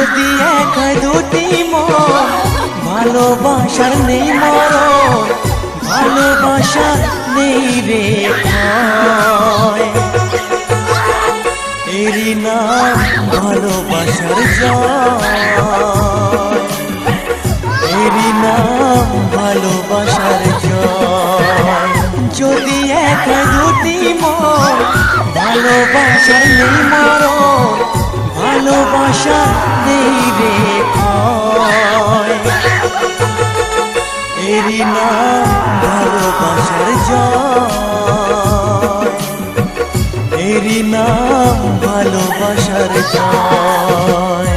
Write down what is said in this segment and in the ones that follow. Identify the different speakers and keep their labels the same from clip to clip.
Speaker 1: যদি এক দুটি মন ভালোবাসার নেই মর ভালোবাসা নেই রে এরি না ভালোবাসার এরি না ভালোবাসার যদি এক দুটি মন ভালোবাসার নেই মর ভালোবাসা নেই রে এরই নাম ভালোবাসার জয়। নাম ভালোবাসার জয়।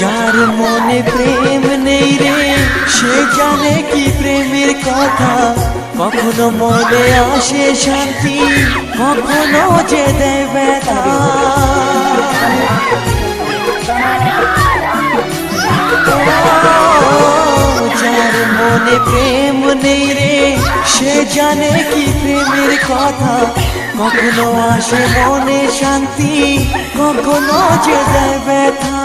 Speaker 1: যার মনে প্রেম নেই রে, সে জানে কি প্রেমের কথা। কখনো মনে আসে শান্তি, কখনো যে ব্যথা। যার মনে প্রেম সে জানে কি প্রেমের কথা। কখনো আসে মনে শান্তি, কখনো যে দেয় ব্যথা।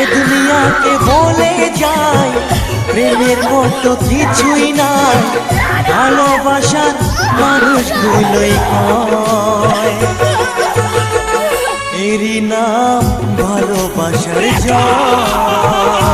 Speaker 1: এ দুনিয়াকে বলে যায়, প্রেমের মতো কিছুই নাই। ভালোবাসার মানুষগুলোই কয় এরই নাম ভালোবাসার জয়।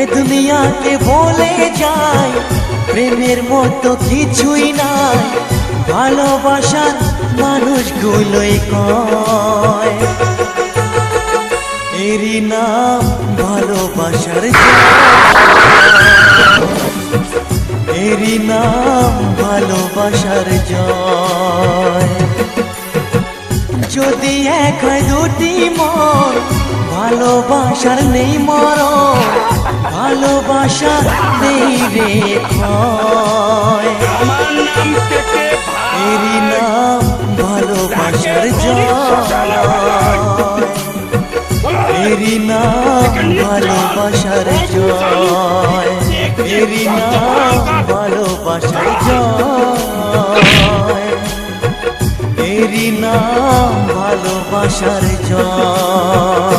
Speaker 1: এ দুনিয়াকে বলে যায়, প্রেমের মতো কিছুই নাই। ভালোবাসার মানুষগুলোই কয়, এরই নাম ভালোবাসার এরই নাম ভালোবাসার জয়। যদি এক দুটি মন ভালোবাসার নেই মরণ, ভালোবাসা নেই রে
Speaker 2: আমার নাম
Speaker 1: ভালোবাসার এরই নাম ভালোবাসার জয়। এরই নাম ভালোবাসার জয়। নাম ভালোবাসার জয়।